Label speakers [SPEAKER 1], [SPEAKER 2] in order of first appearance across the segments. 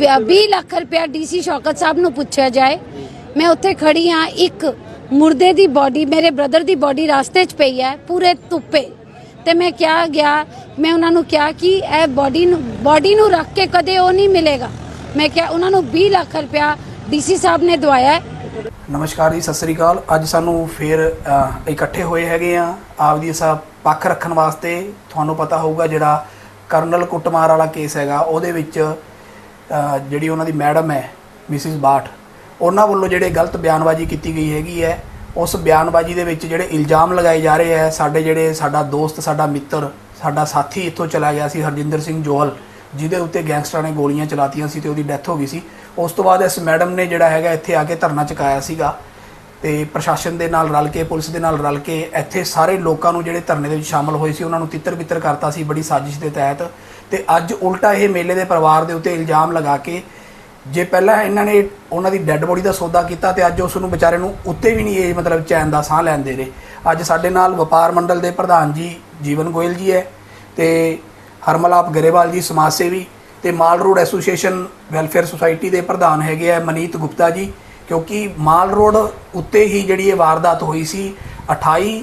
[SPEAKER 1] 20 ਲੱਖ ਰੁਪਇਆ ਡੀਸੀ ਸ਼ੌਕਤ ਸਾਹਿਬ ਨੂੰ ਪੁੱਛਿਆ ਜਾਏ। ਮੈਂ ਉੱਥੇ ਖੜੀ ਹਾਂ ਇੱਕ ਮੁਰਦੇ ਦੀ ਬਾਡੀ ਮੇਰੇ ਬ੍ਰਦਰ ਦੀ ਬਾਡੀ ਰਾਸਤੇ 'ਚ ਪਈ ਹੈ ਪੂਰੇ ਧੁੱਪੇ। ਤੇ ਮੈਂ ਕਿਹਾ ਗਿਆ ਮੈਂ ਉਹਨਾਂ ਨੂੰ ਕਿਹਾ ਕਿ ਇਹ ਬਾਡੀ ਨੂੰ ਬਾਡੀ ਨੂੰ ਰੱਖ ਕੇ ਕਦੇ ਉਹ ਨਹੀਂ ਮਿਲੇਗਾ। ਮੈਂ ਕਿਹਾ ਉਹਨਾਂ ਨੂੰ 20 ਲੱਖ ਰੁਪਇਆ ਡੀਸੀ ਸਾਹਿਬ ਨੇ ਦਵਾਇਆ
[SPEAKER 2] ਨਮਸਕਾਰ ਜੀ ਸਤਿ ਸ੍ਰੀ ਅਕਾਲ। ਅੱਜ ਸਾਨੂੰ ਫੇਰ ਅ, ਇਕੱਠੇ ਹੋਏ ਹੈਗੇ ਆ। ਆਪਦੀ ਸਾ ਪੱਖ ਰੱਖਣ ਵਾਸਤੇ ਤੁਹਾਨੂੰ ਪਤਾ ਹੋਊਗਾ ਜਿਹੜਾ ਕਰਨਲ ਕੁੱਟਮਾਰ ਵਾਲਾ ਕੇਸ ਹੈਗਾ ਉਹਦੇ ਵਿੱਚ ਜਿਹੜੀ ਉਹਨਾਂ ਦੀ ਮੈਡਮ ਹੈ, ਮਿਸਿਸ ਬਾਠ, ਉਹਨਾਂ ਵੱਲੋਂ ਜਿਹੜੇ ਗਲਤ ਬਿਆਨਬਾਜ਼ੀ ਕੀਤੀ ਗਈ ਹੈਗੀ ਹੈ, ਉਸ ਬਿਆਨਬਾਜ਼ੀ ਦੇ ਵਿੱਚ ਜਿਹੜੇ ਇਲਜ਼ਾਮ ਲਗਾਏ ਜਾ ਰਹੇ ਹੈ, ਸਾਡੇ ਜਿਹੜੇ ਸਾਡਾ ਦੋਸਤ, ਸਾਡਾ ਮਿੱਤਰ, ਸਾਡਾ ਸਾਥੀ ਇੱਥੋਂ ਚਲਾ ਗਿਆ ਸੀ, ਹਰਜਿੰਦਰ ਸਿੰਘ ਜੋਹਲ, ਜਿਹਦੇ ਉੱਤੇ ਗੈਂਗਸਟਰਾਂ ਨੇ ਗੋਲੀਆਂ ਚਲਾਤੀਆਂ ਸੀ ਤੇ ਉਹਦੀ ਡੈਥ ਹੋ ਗਈ ਸੀ। ਉਸ ਤੋਂ ਬਾਅਦ ਇਸ ਮੈਡਮ ਨੇ ਜਿਹੜਾ ਹੈਗਾ ਇੱਥੇ ਆ ਕੇ ਧਰਨਾ ਚੁਕਾਇਆ ਸੀਗਾ ਤੇ ਪ੍ਰਸ਼ਾਸਨ ਦੇ ਨਾਲ ਰਲ ਕੇ, ਪੁਲਿਸ ਦੇ ਨਾਲ ਰਲ ਕੇ ਇੱਥੇ ਸਾਰੇ ਲੋਕਾਂ ਨੂੰ ਜਿਹੜੇ ਧਰਨੇ ਦੇ ਵਿੱਚ ਸ਼ਾਮਲ ਹੋਏ ਸੀ, ਉਹਨਾਂ ਨੂੰ ਤਿੱਤਰ ਬਿੱਤਰ ਕਰਤਾ ਸੀ, ਬੜੀ ਸਾਜ਼ਿਸ਼ ਦੇ ਤਹਿਤ। ਤੇ ਅੱਜ ਉਲਟਾ ਇਹ ਮੇਲੇ ਦੇ ਪਰਿਵਾਰ ਦੇ ਉੱਤੇ ਇਲਜ਼ਾਮ ਲਗਾ ਕੇ ਜੇ ਪਹਿਲਾਂ ਇਹਨਾਂ ਨੇ ਉਹਨਾਂ ਦੀ ਡੈੱਡ ਬੋਡੀ ਦਾ ਸੌਦਾ ਕੀਤਾ ਤੇ ਅੱਜ ਉਸ ਨੂੰ ਵਿਚਾਰੇ ਨੂੰ ਉੱਤੇ ਵੀ ਨਹੀਂ ਇਹ ਮਤਲਬ ਚੈਨ ਦਾ ਸਾਹ ਲੈਣ ਦੇ ਰਹੇ। ਅੱਜ ਸਾਡੇ ਨਾਲ ਵਪਾਰ ਮੰਡਲ ਦੇ ਪ੍ਰਧਾਨ ਜੀ ਜੀਵਨ ਗੋਇਲ ਜੀ ਹੈ ਤੇ ਹਰਮਲਾਪ ਗਰੇਵਾਲ ਜੀ ਸਮਾਜ ਸੇਵੀ ਤੇ mall road association welfare society ਦੇ ਪ੍ਰਧਾਨ ਹੈਗੇ ਆ ਮਨੀਤ ਗੁਪਤਾ ਜੀ, ਕਿਉਂਕਿ ਮਾਲ ਰੋਡ ਉੱਤੇ ਹੀ ਜਿਹੜੀ ਇਹ ਵਾਰਦਾਤ ਹੋਈ ਸੀ 28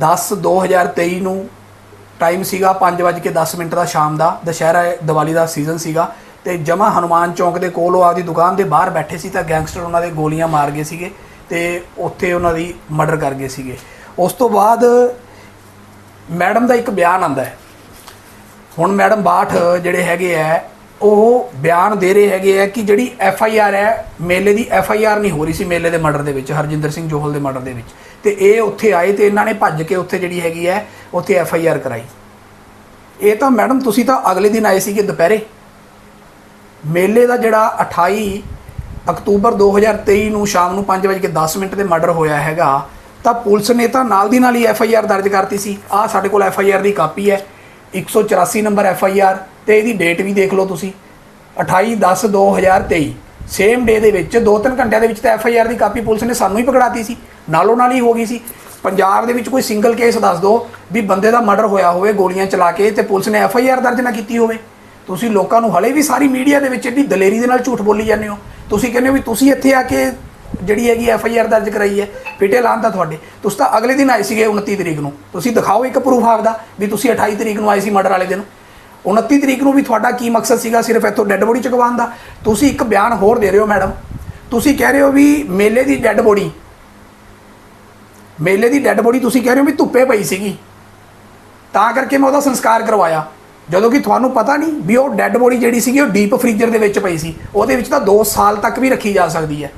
[SPEAKER 2] 10 2023 ਨੂੰ ਟਾਈਮ ਸੀਗਾ 5:10 ਮਿੰਟ ਦਾ ਸ਼ਾਮ ਦਾ, ਦੁਸ਼ਹਿਰਾ, ਦੀਵਾਲੀ ਦਾ ਸੀਜ਼ਨ ਸੀਗਾ ਤੇ ਜਮਾ ਹਨੂਮਾਨ ਚੌਂਕ ਦੇ ਕੋਲ ਉਹ ਆਪਦੀ ਦੁਕਾਨ ਦੇ ਬਾਹਰ ਬੈਠੇ ਸੀ ਤਾਂ ਗੈਂਗਸਟਰ ਉਹਨਾਂ ਦੇ ਗੋਲੀਆਂ ਮਾਰ ਗਏ ਸੀਗੇ ਤੇ ਉੱਥੇ ਉਹਨਾਂ ਦੀ ਮਰਡਰ ਕਰ ਗਏ ਸੀਗੇ। ਉਸ ਤੋਂ ਬਾਅਦ ਮੈਡਮ ਦਾ ਇੱਕ ਬਿਆਨ ਆਂਦਾ ਹੈ। ਹੁਣ ਮੈਡਮ ਬਾਠ ਜਿਹੜੇ ਹੈਗੇ ਆ, ਉਹ ਬਿਆਨ ਦੇ ਰਹੇ ਹੈਗੇ ਆ ਕਿ ਜਿਹੜੀ ਐਫ ਆਈ ਆਰ ਹੈ, ਮੇਲੇ ਦੀ ਐਫ ਆਈ ਆਰ ਨਹੀਂ ਹੋ ਰਹੀ ਸੀ ਮੇਲੇ ਦੇ ਮਰਡਰ ਦੇ ਵਿੱਚ, ਹਰਜਿੰਦਰ ਸਿੰਘ ਜੋਹਲ ਦੇ ਮਰਡਰ ਦੇ ਵਿੱਚ। ਤੇ ਇਹ ਉੱਥੇ ਆਏ ਤੇ ਇਹਨਾਂ ਨੇ ਭੱਜ ਕੇ ਉੱਥੇ ਜਿਹੜੀ ਹੈਗੀ ਹੈ, ਉੱਥੇ ਐਫ ਆਈ ਆਰ ਕਰਾਈ। ਇਹ ਤਾਂ ਮੈਡਮ ਤੁਸੀਂ ਤਾਂ ਅਗਲੇ ਦਿਨ ਆਏ ਸੀਗੇ ਦੁਪਹਿਰੇ। ਮੇਲੇ ਦਾ ਜਿਹੜਾ 28 ਅਕਤੂਬਰ 2023 ਨੂੰ ਸ਼ਾਮ ਨੂੰ 5:10 ਮਿੰਟ ਤੇ ਮਰਡਰ ਹੋਇਆ ਹੈਗਾ, ਤਾਂ ਪੁਲਿਸ ਨੇ ਤਾਂ ਨਾਲ ਦੀ ਨਾਲ ਹੀ ਐਫ ਆਈ ਆਰ ਦਰਜ ਕਰਤੀ ਸੀ। ਆ ਸਾਡੇ ਕੋਲ ਐਫ ਆਈ ਆਰ ਦੀ ਕਾਪੀ ਹੈ 184 ਨੰਬਰ ਐਫ ਆਈ ਆਰ ਤੇ ਇਹਦੀ ਡੇਟ ਵੀ ਦੇਖ ਲਓ ਤੁਸੀਂ 28/10/2023 ਸੇਮ ਡੇ ਦੇ ਵਿੱਚ 2-3 ਘੰਟਿਆਂ ਦੇ ਵਿੱਚ ਤਾਂ ਐਫ ਆਈ ਆਰ ਦੀ ਕਾਪੀ ਪੁਲਿਸ ਨੇ ਸਾਨੂੰ ਹੀ ਪਕੜਾਤੀ ਸੀ। ਨਾਲੋਂ ਨਾਲ ਹੀ ਹੋ ਗਈ ਸੀ। ਪੰਜਾਬ ਦੇ ਵਿੱਚ ਕੋਈ ਸਿੰਗਲ ਕੇਸ ਦੱਸ ਦਿਓ ਵੀ ਬੰਦੇ ਦਾ ਮਰਡਰ ਹੋਇਆ ਹੋਵੇ, ਗੋਲੀਆਂ ਚਲਾ ਕੇ ਤੇ ਪੁਲਿਸ ਨੇ ਐਫ ਆਈ ਆਰ ਦਰਜ ਨਾ ਕੀਤੀ ਹੋਵੇ। ਤੁਸੀਂ ਲੋਕਾਂ ਨੂੰ ਹਲੇ ਵੀ ਸਾਰੀ ਮੀਡੀਆ ਦੇ ਵਿੱਚ ਏਡੀ ਦਲੇਰੀ ਦੇ ਨਾਲ ਝੂਠ ਬੋਲੀ ਜਾਂਦੇ ਹੋ। ਤੁਸੀਂ ਕਹਿੰਦੇ ਹੋ ਵੀ ਤੁਸੀਂ ਇੱਥੇ ਆ ਕੇ ਜਿਹੜੀ ਹੈਗੀ ਐਫ ਆਈ ਆਰ ਦਰਜ ਕਰਾਈ ਹੈ ਫਿਟੇ ਲਾਂ ਤਾਂ ਤੁਹਾਡੇ। ਤੁਸੀਂ ਤਾਂ ਅਗਲੇ ਦਿਨ ਆਏ ਸੀਗੇ 29 ਤਰੀਕ ਨੂੰ। ਤੁਸੀਂ ਦਿਖਾਓ ਇੱਕ ਪ੍ਰੂਫ ਆਪਦਾ ਵੀ ਤੁਸੀਂ 28 ਤਰੀਕ ਨੂੰ ਆਏ ਸੀ ਮਰਡਰ ਵਾਲੇ ਦਿਨ। 29 ਤਰੀਕ ਨੂੰ ਵੀ ਤੁਹਾਡਾ ਕੀ ਮਕਸਦ ਸੀਗਾ ਸਿਰਫ ਇੱਥੋਂ ਡੈੱਡ ਬੋਡੀ ਚੁਕਵਾਉਣ ਦਾ? ਤੁਸੀਂ ਇੱਕ ਬਿਆਨ ਹੋਰ ਦੇ ਰਹੇ ਹੋ ਮੈਡਮ ਤੁਸੀਂ ਕਹਿ ਰਹੇ ਹੋ ਵੀ ਮੇਲੇ ਦੀ ਡੈੱਡ ਬੋਡੀ ਮੇਲੇ ਦੀ ਡੈੱਡ ਬੋਡੀ ਤੁਸੀਂ ਕਹਿ ਰਹੇ ਹੋ ਵੀ ਧੁੱਪੇ ਪਈ ਸੀਗੀ। ਤਾਂ ਕਰਕੇ ਮੈਂ ਉਹਦਾ ਸੰਸਕਾਰ ਕਰਵਾਇਆ। ਜਦੋਂ ਕਿ ਤੁਹਾਨੂੰ ਪਤਾ ਨਹੀਂ ਵੀ ਉਹ ਡੈੱਡ ਬੋਡੀ ਜਿਹੜੀ ਸੀਗੀ ਉਹ ਡੀਪ ਫ੍ਰੀਜ਼ਰ ਦੇ ਵਿੱਚ ਪਈ ਸੀ। ਉਹਦੇ ਵਿੱਚ ਤਾਂ 2 ਸਾਲ ਤੱਕ ਵੀ ਰੱਖੀ ਜਾ ਸਕਦੀ ਹੈ।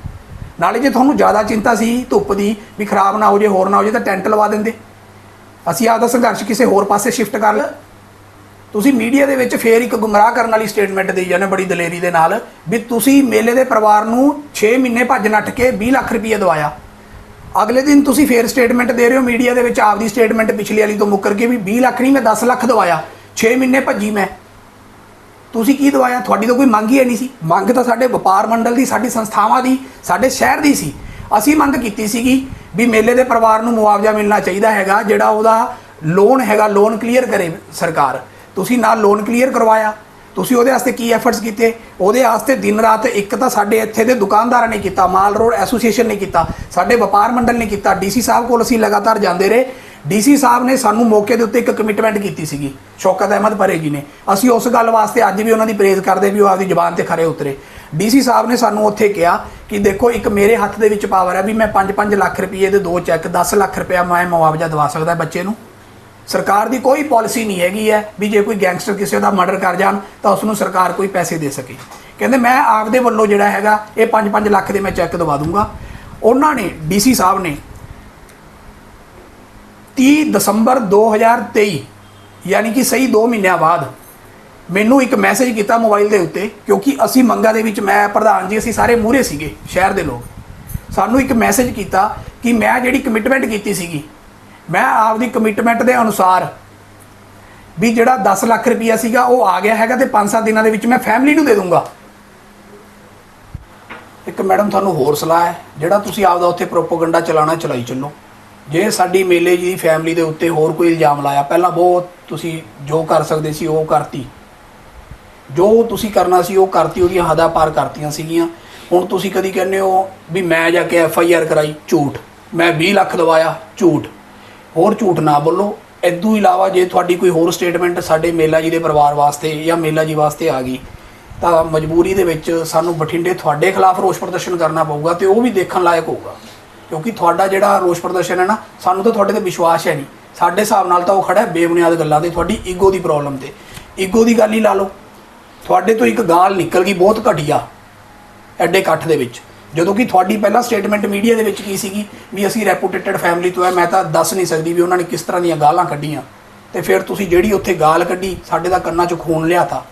[SPEAKER 2] ਨਾਲੇ ਜੇ ਤੁਹਾਨੂੰ ਜ਼ਿਆਦਾ ਚਿੰਤਾ ਸੀ ਧੁੱਪ ਦੀ ਵੀ ਖਰਾਬ ਨਾ ਹੋ ਜੇ, ਹੋਰ ਨਾ ਹੋ ਜੇ, ਤਾਂ ਟੈਂਟ ਲਵਾ ਦਿੰਦੇ। ਅਸੀਂ ਆਪਦਾ ਸੰਘਰਸ਼ ਕਿਸੇ ਹੋਰ ਪਾਸੇ ਸ਼ਿਫਟ ਕਰ ਲਿਆ। ਤੁਸੀਂ ਮੀਡੀਆ ਦੇ ਵਿੱਚ ਫੇਰ ਇੱਕ ਗੁੰਮਰਾਹ ਕਰਨ ਵਾਲੀ ਸਟੇਟਮੈਂਟ ਦੇਈ ਜਾਂਦੇ ਬੜੀ ਦਲੇਰੀ ਦੇ ਨਾਲ ਵੀ ਤੁਸੀਂ ਮੇਲੇ ਦੇ ਪਰਿਵਾਰ ਨੂੰ 6 ਮਹੀਨੇ ਭੱਜ ਨੱਠ ਕੇ 20 ਲੱਖ ਰੁਪਏ ਦਵਾਇਆ। ਅਗਲੇ ਦਿਨ ਤੁਸੀਂ ਫੇਰ ਸਟੇਟਮੈਂਟ ਦੇ ਰਹੇ ਹੋ ਮੀਡੀਆ ਦੇ ਵਿੱਚ ਆਪਦੀ ਸਟੇਟਮੈਂਟ ਪਿਛਲੀ ਵਾਲੀ ਤੋਂ ਮੁੱਕਰ ਕੇ ਵੀ 20 ਲੱਖ ਨਹੀਂ, ਮੈਂ 10 ਲੱਖ ਦਵਾਇਆ। 6 ਮਹੀਨੇ ਭੱਜੀ ਮੈਂ। ਤੁਸੀਂ ਕੀ ਦਵਾਇਆ? ਤੁਹਾਡੀ ਤਾਂ ਕੋਈ ਮੰਗ ਹੀ ਹੈ ਨਹੀਂ ਸੀ। ਮੰਗ ਤਾਂ ਸਾਡੇ ਵਪਾਰ ਮੰਡਲ ਦੀ, ਸਾਡੀ ਸੰਸਥਾਵਾਂ ਦੀ, ਸਾਡੇ ਸ਼ਹਿਰ ਦੀ ਸੀ। ਅਸੀਂ ਮੰਗ ਕੀਤੀ ਸੀਗੀ ਵੀ ਮੇਲੇ ਦੇ ਪਰਿਵਾਰ ਨੂੰ ਮੁਆਵਜ਼ਾ ਮਿਲਣਾ ਚਾਹੀਦਾ ਹੈਗਾ, ਜਿਹੜਾ ਉਹਦਾ ਲੋਨ ਹੈਗਾ ਲੋਨ ਕਲੀਅਰ ਕਰੇ ਸਰਕਾਰ। ਤੁਸੀਂ ਨਾ ਲੋਨ ਕਲੀਅਰ ਕਰਵਾਇਆ। ਤੁਸੀਂ ਉਹਦੇ ਵਾਸਤੇ ਕੀ ਐਫਰਟਸ ਕੀਤੇ? ਉਹਦੇ ਵਾਸਤੇ ਦਿਨ ਰਾਤ ਇੱਕ ਤਾਂ ਸਾਡੇ ਇੱਥੇ ਦੇ ਦੁਕਾਨਦਾਰਾਂ ਨੇ ਕੀਤਾ, ਮਾਲ ਰੋਡ ਐਸੋਸੀਏਸ਼ਨ ਨੇ ਕੀਤਾ, ਸਾਡੇ ਵਪਾਰ ਮੰਡਲ ਨੇ ਕੀਤਾ ਡੀਸੀ ਸਾਹਿਬ ਕੋਲ ਅਸੀਂ ਲਗਾਤਾਰ ਜਾਂਦੇ ਰਹੇ। ਡੀਸੀ ਸਾਹਿਬ ਨੇ ਸਾਨੂੰ ਮੌਕੇ ਦੇ ਉੱਤੇ ਇੱਕ ਕਮਿਟਮੈਂਟ ਕੀਤੀ ਸੀਗੀ, ਸ਼ੌਕਤ ਅਹਿਮਦ ਪਰੇ ਜੀ ਨੇ। ਅਸੀਂ ਉਸ ਗੱਲ ਵਾਸਤੇ ਅੱਜ ਵੀ ਉਹਨਾਂ ਦੀ ਪ੍ਰੇਜ਼ ਕਰਦੇ ਵੀ ਉਹ ਆਪਦੀ ਜ਼ੁਬਾਨ ਤੇ ਖਰੇ ਉਤਰੇ। ਡੀਸੀ ਸਾਹਿਬ ਨੇ ਸਾਨੂੰ ਉੱਥੇ ਕਿਹਾ ਕਿ ਦੇਖੋ, ਇੱਕ ਮੇਰੇ ਹੱਥ ਦੇ ਵਿੱਚ ਪਾਵਰ ਹੈ ਵੀ ਮੈਂ 5-5 ਲੱਖ ਰੁਪਏ ਦੇ ਦੋ ਚੈੱਕ 10 ਲੱਖ ਰੁਪਇਆ ਮੈਂ ਮੁਆਵਜ਼ਾ ਦਵਾ ਸਕਦਾ ਬੱਚੇ ਨੂੰ। ਸਰਕਾਰ ਦੀ ਕੋਈ ਪਾਲਿਸੀ ਨਹੀਂ ਹੈਗੀ ਹੈ ਵੀ ਜੇ ਕੋਈ ਗੈਂਗਸਟਰ ਕਿਸੇ ਦਾ ਮਰਡਰ ਕਰ ਜਾਣ ਤਾਂ ਉਸ ਨੂੰ ਸਰਕਾਰ ਕੋਈ ਪੈਸੇ ਦੇ ਸਕੇ। ਕਹਿੰਦੇ ਮੈਂ ਆਪਦੇ ਵੱਲੋਂ ਜਿਹੜਾ ਹੈਗਾ, ਇਹ 5-5 ਲੱਖ ਦੇ ਮੈਂ ਚੈੱਕ ਦਵਾ ਦੂੰਗਾ। ਉਹਨਾਂ ਨੇ ਡੀਸੀ ਸਾਹਿਬ ਨੇ 30 ਦਸੰਬਰ 2023 ਯਾਨੀ ਕਿ ਸਹੀ 2 ਮਹੀਨਿਆਂ ਬਾਅਦ ਮੈਨੂੰ ਇੱਕ ਮੈਸੇਜ ਕੀਤਾ ਮੋਬਾਈਲ ਦੇ ਉੱਤੇ, ਕਿਉਂਕਿ ਅਸੀਂ ਮੰਗਾ ਦੇ ਵਿੱਚ, ਮੈਂ ਪ੍ਰਧਾਨ ਜੀ, ਅਸੀਂ ਸਾਰੇ ਮੂਹਰੇ ਸੀਗੇ, ਸ਼ਹਿਰ ਦੇ ਲੋਕ। ਸਾਨੂੰ ਇੱਕ ਮੈਸੇਜ ਕੀਤਾ ਕਿ ਮੈਂ ਜਿਹੜੀ ਕਮਿਟਮੈਂਟ ਕੀਤੀ ਸੀਗੀ ਮੈਂ ਆਪਦੀ ਕਮਿਟਮੈਂਟ ਦੇ ਅਨੁਸਾਰ ਵੀ ਜਿਹੜਾ 10 ਲੱਖ ਰੁਪਈਆ ਸੀਗਾ ਉਹ ਆ ਗਿਆ ਹੈਗਾ ਤੇ 5-7 ਦਿਨਾਂ ਦੇ ਵਿੱਚ ਮੈਂ ਫੈਮਿਲੀ ਨੂੰ ਦੇ ਦੂੰਗਾ। ਇੱਕ ਮੈਡਮ ਤੁਹਾਨੂੰ ਹੋਰ ਸਲਾਹ ਹੈ, ਜਿਹੜਾ ਤੁਸੀਂ ਆਪਦਾ ਉੱਥੇ ਪ੍ਰੋਪਗੈਂਡਾ ਚਲਾਣਾ ਚਲਾਈ ਚੱਲੋ। ਜੇ ਸਾਡੀ ਮੇਲੇ ਜੀ ਫੈਮਿਲੀ ਦੇ ਉੱਤੇ ਹੋਰ ਕੋਈ ਇਲਜ਼ਾਮ ਲਾਇਆ, ਪਹਿਲਾਂ ਬਹੁਤ ਤੁਸੀਂ ਜੋ ਕਰ ਸਕਦੇ ਸੀ ਉਹ ਕਰਤੀ। ਜੋ ਤੁਸੀਂ ਕਰਨਾ ਸੀ ਉਹ ਕਰਤੀ, ਉਹਦੀਆਂ ਹੱਦਾਂ ਪਾਰ ਕਰਤੀਆਂ ਸੀਗੀਆਂ। ਹੁਣ ਤੁਸੀਂ ਕਦੀ ਕਹਿੰਦੇ ਹੋ ਵੀ ਮੈਂ ਜਾ ਕੇ ਐਫ ਆਈ ਆਰ ਕਰਾਈ, ਝੂਠ। ਮੈਂ 20 ਲੱਖ ਦਵਾਇਆ, ਝੂਠ। ਹੋਰ ਝੂਠ ਨਾ ਬੋਲੋ। ਇਦੋਂ ਇਲਾਵਾ ਜੇ ਤੁਹਾਡੀ ਕੋਈ ਹੋਰ ਸਟੇਟਮੈਂਟ ਸਾਡੇ ਮੇਲਾ ਜੀ ਦੇ ਪਰਿਵਾਰ ਵਾਸਤੇ ਜਾਂ ਮੇਲਾ ਜੀ ਵਾਸਤੇ ਆ ਗਈ, ਤਾਂ ਮਜਬੂਰੀ ਦੇ ਵਿੱਚ ਸਾਨੂੰ ਬਠਿੰਡੇ ਤੁਹਾਡੇ ਖਿਲਾਫ ਰੋਸ ਪ੍ਰਦਰਸ਼ਨ ਕਰਨਾ ਪਊਗਾ ਤੇ ਉਹ ਵੀ ਦੇਖਣ ਲਾਇਕ ਹੋਊਗਾ। ਕਿਉਂਕਿ ਤੁਹਾਡਾ ਜਿਹੜਾ ਰੋਸ ਪ੍ਰਦਰਸ਼ਨ ਹੈ ਨਾ, ਸਾਨੂੰ ਤਾਂ ਤੁਹਾਡੇ ਤੇ ਵਿਸ਼ਵਾਸ ਹੈ ਨਹੀਂ। ਸਾਡੇ ਹਿਸਾਬ ਨਾਲ ਤਾਂ ਉਹ ਖੜਾ ਬੇਬੁਨਿਆਦ ਗੱਲਾਂ ਤੇ, ਤੁਹਾਡੀ ਈਗੋ ਦੀ ਪ੍ਰੋਬਲਮ ਤੇ। ਈਗੋ ਦੀ ਗੱਲ ਹੀ ਲਾ ਲਓ। ਤੁਹਾਡੇ ਤੋਂ ਇੱਕ ਗਾਲ ਨਿਕਲ ਗਈ ਬਹੁਤ ਘਟੀਆ, ਐਡੇ ਇਕੱਠ ਦੇ ਵਿੱਚ। ਜਦੋਂ ਕਿ ਤੁਹਾਡੀ ਪਹਿਲਾਂ ਸਟੇਟਮੈਂਟ ਮੀਡੀਆ ਦੇ ਵਿੱਚ ਕੀ ਸੀਗੀ? ਵੀ ਅਸੀਂ ਰੈਪੂਟੇਟਡ ਫੈਮਿਲੀ ਤੋਂ ਹੈ, ਮੈਂ ਤਾਂ ਦੱਸ ਨਹੀਂ ਸਕਦੀ ਵੀ ਉਹਨਾਂ ਨੇ ਕਿਸ ਤਰ੍ਹਾਂ ਦੀਆਂ ਗਾਲਾਂ ਕੱਢੀਆਂ। ਤੇ ਫਿਰ ਤੁਸੀਂ ਜਿਹੜੀ ਉੱਥੇ ਗਾਲ ਕੱਢੀ, ਸਾਡੇ ਦਾ ਕੰਨਾਂ 'ਚ ਖੂਨ ਲਿਆਤਾ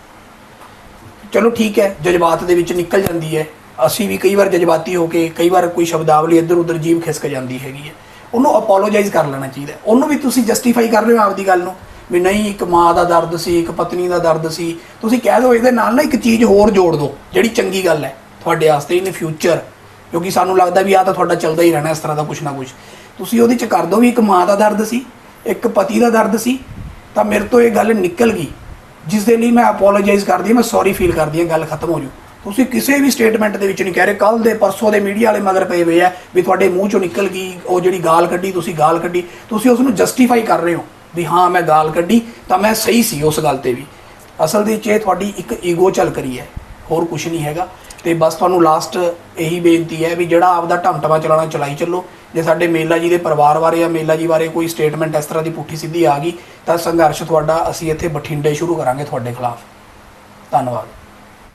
[SPEAKER 2] ਚਲੋ ਠੀਕ ਹੈ, ਜਜ਼ਬਾਤ ਦੇ ਵਿੱਚ ਨਿਕਲ ਜਾਂਦੀ ਹੈ। ਅਸੀਂ ਵੀ ਕਈ ਵਾਰ ਜਜ਼ਬਾਤੀ ਹੋ ਕੇ, ਕਈ ਵਾਰ ਕੋਈ ਸ਼ਬਦਾਵਲੀ ਇੱਧਰ ਉੱਧਰ ਜੀਭ ਖਿਸਕ ਜਾਂਦੀ ਹੈਗੀ ਹੈ। ਉਹਨੂੰ ਅਪੋਲੋਜਾਈਜ਼ ਕਰ ਲੈਣਾ ਚਾਹੀਦਾ ਉਹਨੂੰ ਵੀ ਤੁਸੀਂ ਜਸਟੀਫਾਈ ਕਰ ਰਹੇ ਹੋ ਆਪਦੀ ਗੱਲ ਨੂੰ, ਵੀ ਨਹੀਂ, ਇੱਕ ਮਾਂ ਦਾ ਦਰਦ ਸੀ, ਇੱਕ ਪਤਨੀ ਦਾ ਦਰਦ ਸੀ। ਤੁਸੀਂ ਕਹਿ ਦਿਓ, ਇਹਦੇ ਨਾਲ ਨਾ ਇੱਕ ਚੀਜ਼ ਹੋਰ ਜੋੜ ਦਿਓ, ਜਿਹੜੀ ਚੰਗੀ ਗੱਲ ਹੈ। ਤੁਹਾਡੇ ਵਾਸਤੇ ਇਨ ਫਿਊਚਰ ਕਿਉਂਕਿ ਸਾਨੂੰ ਲੱਗਦਾ ਵੀ ਆ ਤਾਂ ਤੁਹਾਡਾ ਚੱਲਦਾ ਹੀ ਰਹਿਣਾ ਇਸ ਤਰ੍ਹਾਂ ਦਾ ਕੁਛ ਨਾ ਕੁਛ। ਤੁਸੀਂ ਉਹਦੇ ਚ ਕਰ ਦਿਓ ਵੀ ਇੱਕ ਮਾਂ ਦਾ ਦਰਦ ਸੀ, ਇੱਕ ਪਤੀ ਦਾ ਦਰਦ ਸੀ, ਤਾਂ ਮੇਰੇ ਤੋਂ ਇਹ ਗੱਲ ਨਿਕਲ ਗਈ, ਜਿਸ ਦੇ ਲਈ ਮੈਂ ਅਪੋਲੋਜਾਈਜ਼ ਕਰਦੀ ਹਾਂ, ਮੈਂ ਸੌਰੀ ਫੀਲ ਕਰਦੀ ਹਾਂ, ਗੱਲ ਖਤਮ ਹੋ ਜੂ ਤੁਸੀਂ ਕਿਸੇ ਵੀ ਸਟੇਟਮੈਂਟ ਦੇ ਵਿੱਚ ਨਹੀਂ ਕਹਿ ਰਹੇ ਕੱਲ ਦੇ ਪਰਸੋਂ ਦੇ ਮੀਡੀਆ ਵਾਲੇ ਮਗਰ ਪਏ ਹੋਏ ਆ ਵੀ ਤੁਹਾਡੇ ਮੂੰਹ ਚੋਂ ਨਿਕਲ ਗਈ, ਉਹ ਜਿਹੜੀ ਗਾਲ ਕੱਢੀ, ਤੁਸੀਂ ਗਾਲ ਕੱਢੀ, ਤੁਸੀਂ ਉਸ ਨੂੰ ਜਸਟੀਫਾਈ ਕਰ ਰਹੇ ਹੋ ਵੀ ਹਾਂ, ਮੈਂ ਗਾਲ ਕੱਢੀ, ਤਾਂ ਮੈਂ ਸਹੀ ਸੀ ਉਸ ਗੱਲ ਤੇ ਵੀ। ਅਸਲ ਦੇ ਵਿੱਚ ਇਹ ਤੁਹਾਡੀ ਇੱਕ ਈਗੋ ਚੱਲ ਕਰੀ ਹੈ, ਹੋਰ ਕੁਝ ਨਹੀਂ ਹੈਗਾ। ਤੇ ਬਸ ਤੁਹਾਨੂੰ ਲਾਸਟ ਇਹੀ ਬੇਨਤੀ ਹੈ ਵੀ ਜਿਹੜਾ ਆਪਦਾ ਢਮਟਮਾ ਚਲਾਣਾ ਚਲਾਈ ਚੱਲੋ। ਜੇ ਸਾਡੇ ਮੇਲਾ ਜੀ ਦੇ ਪਰਿਵਾਰ ਬਾਰੇ ਜਾਂ ਮੇਲਾ ਜੀ ਬਾਰੇ ਕੋਈ ਸਟੇਟਮੈਂਟ ਇਸ ਤਰ੍ਹਾਂ ਦੀ ਪੁੱਠੀ ਸਿੱਧੀ ਆ ਗਈ, ਤਾਂ ਸੰਘਰਸ਼ ਤੁਹਾਡਾ ਅਸੀਂ ਇੱਥੇ ਬਠਿੰਡੇ ਸ਼ੁਰੂ ਕਰਾਂਗੇ ਤੁਹਾਡੇ ਖਿਲਾਫ। ਧੰਨਵਾਦ।